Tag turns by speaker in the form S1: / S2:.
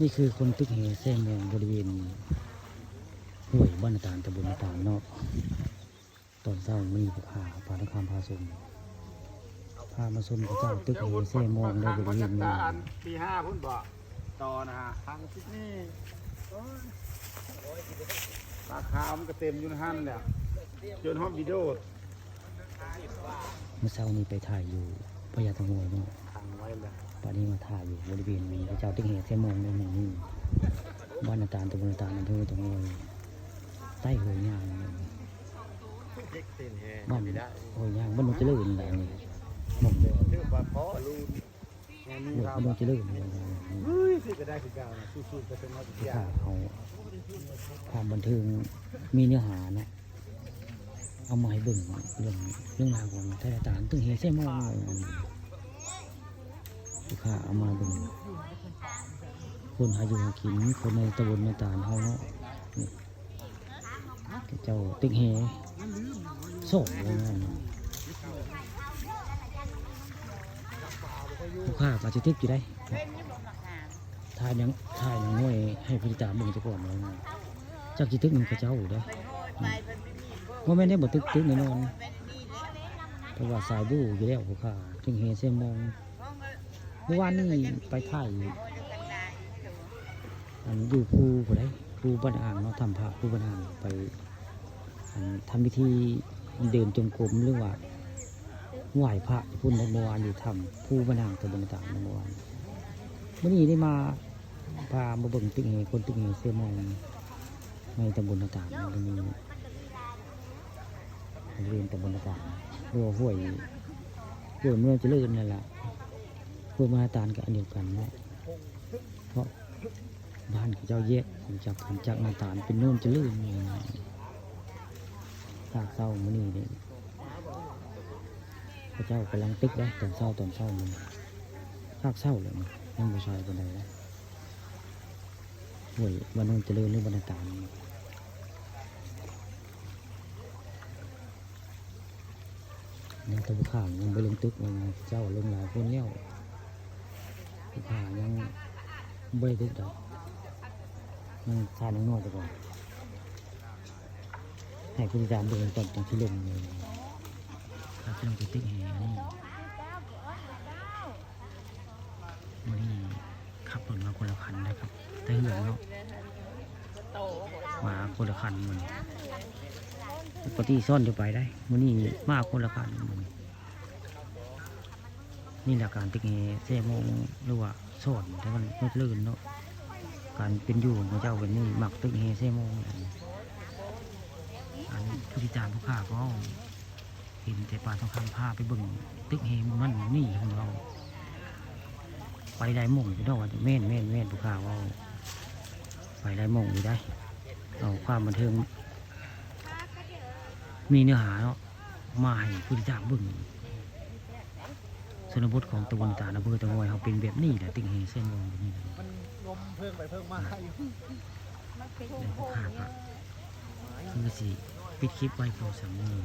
S1: นี่คือคนตึกเหแซงเมืองบริเวณห้วยบ้านตาลตำบนตาลเนาะตอนเช้ามีผู้ขาพาทองคำพาสมพามาสมพระเจ้าตึกเหแซงมองในบริเวณนี้
S2: ปีห้าพุ่นบ่ต่อนะฮะทางทิศนี้ปลาขาวมันก็เต็มอยู่ในหันแหละจนห้องวิดีโอ
S1: เมื่อเช้านี้ไปถ่ายอยู่พญาตะงวยเนาะ ป่านนี้มาถ่ายอยู่บริเวณนี้พระเจ้าตึกเหแซงเมองในหมู่นี้บ้านนาตาลตำบลนาตาลอำเภอตะงวยใต้ห้วยยางเนี่ย
S2: เด็กเต้นแฮ
S1: บ้านห้วยยางบ้านนนเจริญแหละนี่หม่องเดียว
S2: ชื่อปลาเพาะลูนงานนี้
S1: หมู่
S2: ครั
S1: บ้านนนเจริญเนี่ย
S2: เฮ้ยสิก็ได้คือเก่านะสู้ๆไปเป็นนัก
S1: ที่
S2: ยา
S1: ข่าวเอาความบันเทิงมีเนื้อหานะเอามาให้เบิ่งเรื่องเรื่องราวของไทยตานตึงเฮเซ่มอง เลยที่ข่าเอามาเบิ่งคนหาอยู่หากินคนในตำบลในตาลเฮาเนาะนี่เจ้าตึกเฮโซ่เลยนะลูกค้าก็จะตึกอยู่ได้ทายยังทายยังง่วยให้พิจารณาบิ่งจะก่อนเลยนะจากจิตึกมันก็เจ้าอยู่ได้ว่าไม่ได้บ่ตึกตึกแน่นอนเพราะว่าสายบูอยู่แล้วผู้ค้าถึงเฮเซมอง เมื่อวานนี้ไปถ่ายอันอยู่ภูผู้ใดภูบ้านอ่างเนาะทำพระภูบ้านอ่างไปทำพิธีเดินจงกรมหรือว่าไหว้พระพุ่นในเมื่อวานอยู่ทำภูบ้านอ่างตะบนต่างเมื่อวานเมื่อนี้ได้มาพามาเบิ่งตึกเฮคนตึกเฮเสื้อมองในตำบลต่างๆมันมีบริเวณตำบลต่างๆรัวห้วยห้วยเมืองเจริญนั่นแหละ ห้วยมาตาลกับอันเดียวกันนะเพราะบ้านเขาเจ้าแยกออกจากกันจากนาตาลเป็นโน่นเจริญนี่ภาเศร้ามื่อนี้เนี่ยพระเจ้ากำลังตึกได้ตอนเศร้าตอนเศร้ามันภาคเศร้าเลยมันยังผู้ชายคนใดนะห่วยวันนนเจริญหรือบรรณาการยังตะบุข่างยังไปลงตึกเลยนะเจ้าลงหลายคนแล้ วบุข่ายังไม่ได้ตึกดอกยังทานยังนอกไปก่อนให้ผู้ติดตามเดินก่อนจังที่ลงเลยถ้าที่ลงไปตึกแห่นี่วันนี้ขับรถมาคนละคันนะครับแต่เหือนเนาะมาคนละคันมันปกติซ่อนจะไปได้วันนี้มาคนละคันมัน นี่แหละการติกเงเสโมงหรือว่าซ่อนแต่มันไม่ลื่นเนาะการเป็นอยู่ของเจ้าเป็นนี่หมักตึกเงเสโมงอันนี้ผู้ที่จามผู้ข่าก็เห็นแต่ปลาทองคำพาไปบิ่งตึกเฮมนั่นนี่ของเรา ไปได้ม่งอยู่ดอกว่าแม่นแม่นแม่นผู้ข่าวว่าไปได้ม่งอยู่ได้เอาความบันเทิงมีเนื้อหาเนาะมาให้ผู้ที่จางเบึ่ง สนบทของตะวันตาลอำเภอตะงอยเขาเป็นแบบนี้แหละติ่งเฮเส้นวงแบบนี้แหละ
S2: มันลมเพิ่งไปเพิ่งมาอยู่
S1: ได้ผู้ข่าวก็คือสิปิดคลิปไว้พอสำนึก